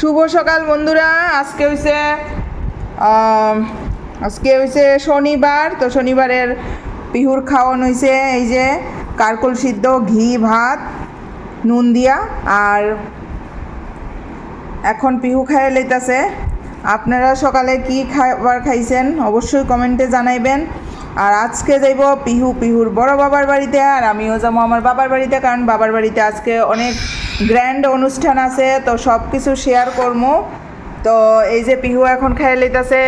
শুভ সকাল বন্ধুরা। আজকে হইছে আজকে হইছে শনিবার, তো শনিবারের পিহুর খাওয়ান হইছে, এই যে কারকল সিদ্ধ, ঘি, ভাত, নুন দিয়া। আর এখন পিহু খাইয়ে লইতাছে। আপনারা সকালে কি খাবার খাইছেন অবশ্যই কমেন্টে জানাইবেন। আর আজকে যাইব পিহু, পিহুর বড় বাবার বাড়িতে, আর আমিও যাব আমার বাবার বাড়িতে, কারণ বাবার বাড়িতে আজকে অনেক গ্র্যান্ড অনুষ্ঠান আছে তো সব কিছু শেয়ার করব তো এই যে পিহু এখন খাইয়ে লইতাছে।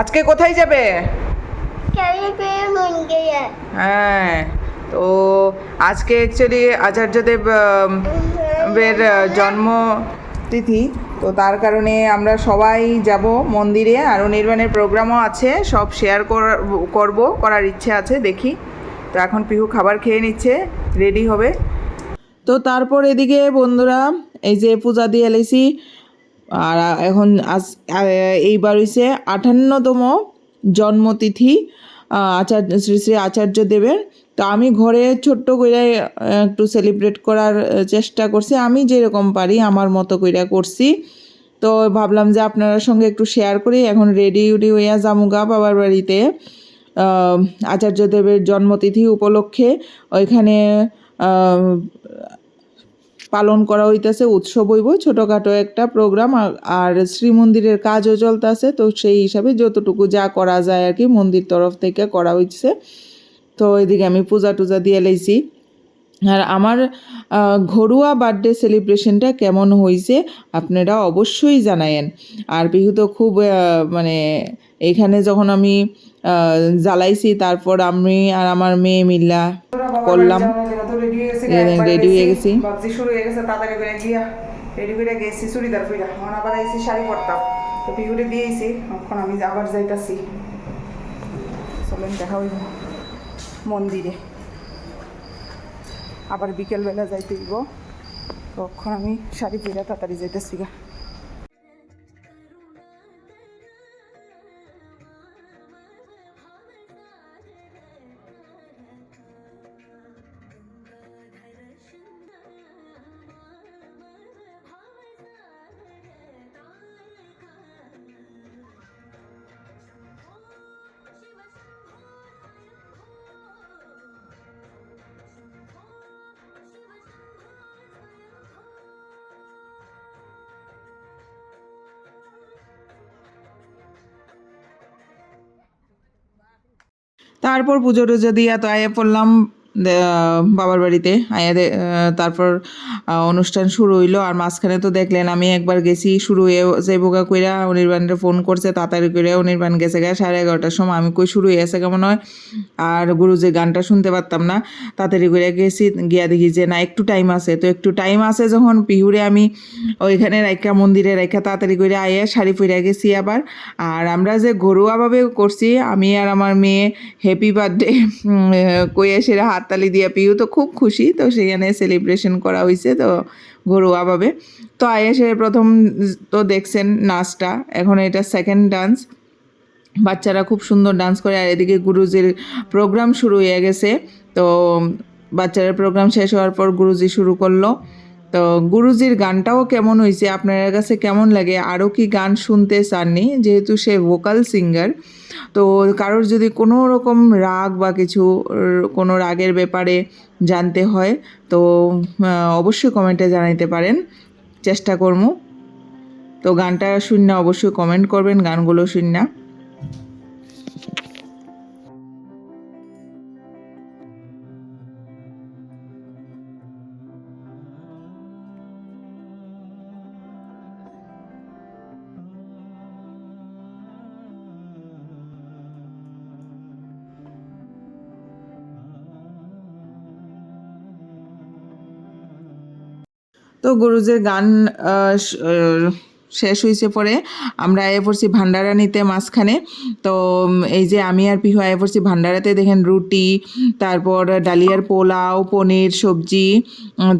আজকে কোথায় যাবে. হ্যাঁ তো আজকে অ্যাকচুয়ালি আচার্যদেব এর জন্ম তিথি তো তার কারণে আমরা সবাই যাব মন্দিরে আর নির্বাণের প্রোগ্রামও আছে সব শেয়ার করব করার ইচ্ছে আছে দেখি। তো এখন পিহু খাবার খেয়ে নিচ্ছে রেডি হবে। তো তারপর এদিকে বন্ধুরা, এই যে পূজা দিয়ে এলেছি। আর এখন আজ এইবার হইছে আটান্নতম জন্মতিথি আচার্য, শ্রী শ্রী আচার্য দেবের। তো আমি ঘরে ছোট্ট করে একটু সেলিব্রেট করার চেষ্টা করছি। আমি যেরকম পারি, আমার মতো করে করছি। তো ভাবলাম যে আপনার সঙ্গে একটু শেয়ার করি। এখন রেডি উডি হইয়া জামুগা বাবার বাড়িতে। আচার্যদেবের জন্মতিথি উপলক্ষে ওইখানে পালন করা হইতেছে, উৎসব হইব, ছোটোখাটো একটা প্রোগ্রাম, আর- শ্রীমন্দিরের কাজও চলতেছে, তো সেই হিসাবে যতটুকু যা করা যায় আর কি মন্দির তরফ থেকে করা হয়েছে তো এদিকে আমি পূজা টুজা দিয়ে লাইছি। আর আমার ঘরোয়া বার্থডে সেলিব্রেশনটা কেমন হয়েছে আপনারা অবশ্যই জানায়েন। আর বিহু তো খুব মানে এইখানে যখন আমি জ্বালাইছি, তারপর আমি আর আমার মেয়ে মিল্লা করলাম। রেডি হয়ে গেছি। শুরু হয়ে গেছে, তাড়াতাড়ি রেডি করে এখন আবার আইছি, শাড়ি পরতাম। তো দিয়েছি, এখন আমি আবার মন্দিরে। আবার বিকেলবেলা যাইতে হইব। তখন আমি শাড়ি পইরা তাড়াতাড়ি যাইতেছি গা। তারপর পুজো টুজো দিয়ে তো আয়ে পড়লাম বাবার বাড়িতে। আয়া দে- তারপর অনুষ্ঠান শুরু হইল। আর মাঝখানে তো দেখলেন, আমি একবার গেছি, শুরু হয়ে যে বোকা কইরা অনির্বাণের ফোন করছে, তাড়াতাড়ি করে অনির্বাণ গেছে গা, সাড়ে এগারোটার সময়। আমি কই, শুরু হয়েছে কেমন হয়? আর গুরু যে গানটা শুনতে পারতাম না। তাড়াতাড়ি করে গেছি, গিয়া দেখি যে, না, একটু টাইম আছে। তো একটু টাইম আছে যখন পিহুরে আমি ওইখানে রাইখা, মন্দিরে রাইখা, তাড়াতাড়ি করে আইয়া শাড়ি পরে গেছি আবার। আর আমরা যে ঘরোয়াভাবে করছি, আমি আর আমার মেয়ে হ্যাপি বার্থডে কইয়া সেরা হাততালি দিয়া পিউ তো খুব খুশি, তো সেখানে সেলিব্রেশন করা হয়েছে তো ঘরোয়াভাবে তো আয়েসে প্রথম তো দেখছেন নাচটা, এখন এটা সেকেন্ড ডান্স বাচ্চারা খুব সুন্দর ডান্স করে, আর এদিকে গুরুজির প্রোগ্রাম শুরু হয়ে গেছে। তো বাচ্চারা প্রোগ্রাম শেষ হওয়ার পর গুরুজি শুরু করল। তো গুরুজির গানটাও কেমন হয়েছে? আপনার কাছে কেমন লাগে? আরও কি গান শুনতে চাননি? যেহেতু সে ভোকাল সিঙ্গার তো কারোর যদি কোনো রকম রাগ বা কিছু কোনো রাগের ব্যাপারে জানতে হয়, তো অবশ্যই কমেন্টে জানাইতে পারেন। চেষ্টা করব তো গানটা শুন অবশ্যই কমেন্ট করবেন, গানগুলো শুন তো গুরুজির গান শেষ হয়েছে পরে আমরা আয়ে পড়ছি ভান্ডারা নিতে মাঝখানে। তো এই যে আমি আর পিহু আয়ে পড়ছি ভান্ডারাতে, দেখেন রুটি, তারপর ডালিয়ার পোলাও, পনির সবজি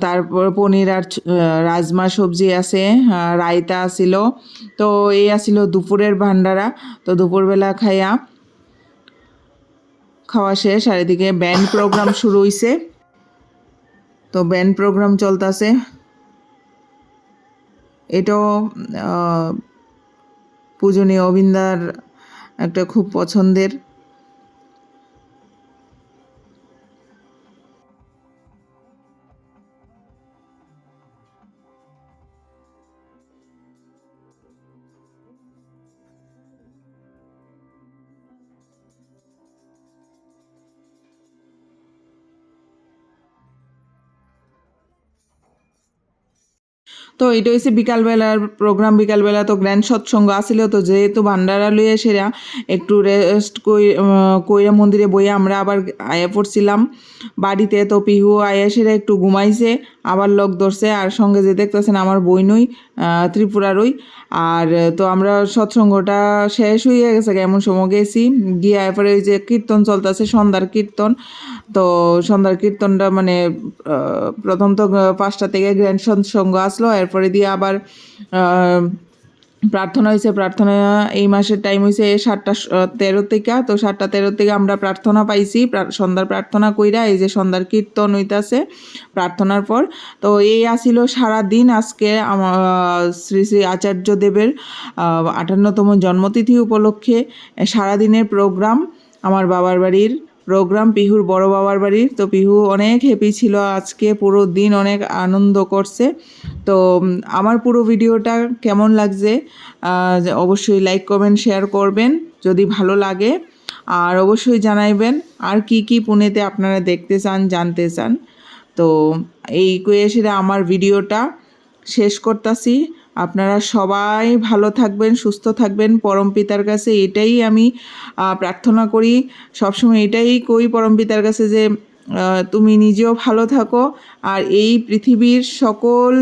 তারপর পনির আর রাজমা সবজি আছে রায়তা আসিল। তো এই আসিল দুপুরের ভান্ডারা। তো দুপুরবেলা খাইয়া খাওয়া শেষ, আর এদিকে ব্যান্ড প্রোগ্রাম শুরু হইছে। তো ব্যান্ড প্রোগ্রাম চলতেছে। এটাও পূজনীয় অবিন্দার একটা খুব পছন্দের। তো এটা হয়েছে বিকালবেলার প্রোগ্রাম বিকালবেলা তো গ্র্যান্ড সৎসঙ্গ আসিল তো যেহেতু ভান্ডারা লইয়া সেরা একটু রেস্ট কই কইরা মন্দিরে বইয়া আমরা আবার আয়া পড়ছিলাম। বাড়িতে তো পিহু আয়া সেরা একটু ঘুমাইছে। আবার লোক ধরছে আর সঙ্গে যে দেখতেছেন আমার বইনই ত্রিপুরারই। আর তো আমরা সৎসঙ্গটা শেষ হয়ে গেছে এমন সময় গেছি। গিয়ে এরপরে ওই যে কীর্তন চলতেছে, সন্ধ্যার কীর্তন। তো সন্ধ্যার কীর্তনটা মানে প্রথম তো পাঁচটা থেকে গ্র্যান্ড সৎসঙ্গ আসলো। এরপরে দিয়ে আবার প্রার্থনা হয়েছে, প্রার্থনা এই মাসের টাইম হয়েছে সাতটা তেরো থেকে। তো সাতটা, তেরো থেকে আমরা প্রার্থনা পাইছি সন্ধ্যার প্রার্থনা কইরা এই যে সন্ধ্যার কীর্তন হইতাছে প্রার্থনার পর। তো এই আসিল সারা দিন আজকে শ্রী শ্রী আচার্য দেবের আটান্নতম জন্মতিথি উপলক্ষে সারাদিনের প্রোগ্রাম আমার বাবার বাড়ির। প্রোগ্রাম পিহুর বড় বাবার বাড়ির তো পিহু অনেক হ্যাপি ছিল, আজকে পুরো দিন অনেক আনন্দ করছে। তো আমার পুরো ভিডিওটা কেমন লাগছে অবশ্যই লাইক কমেন্ট শেয়ার করবেন যদি ভালো লাগে। আর অবশ্যই জানাইবেন আর কি কি পুনেতে আপনারা দেখতে চান, জানতে চান। তো, এই কুয়েসিরা আমার ভিডিওটা শেষ করতাছি। আপনারা সবাই ভালো থাকবেন, সুস্থ থাকবেন। পরম পিতার কাছে এটাই আমি প্রার্থনা করি। সবসময় এটাই কই পরম পিতার কাছে যে তুমি নিজেও ভালো থাকো। আর এই পৃথিবীর সকল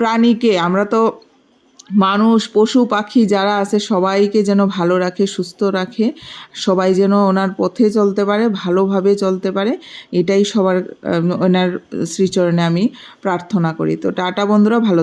প্রাণীকে, আমরা তো মানুষ, পশু, পাখি যারা আছে, সবাইকে যেন ভালো রাখে, সুস্থ রাখে। সবাই যেন ওনার পথে চলতে পারে, ভালোভাবে চলতে পারে। এটাই সবার ওনার শ্রীচরণে আমি প্রার্থনা করি। তো টাটা বন্ধুরা, ভালো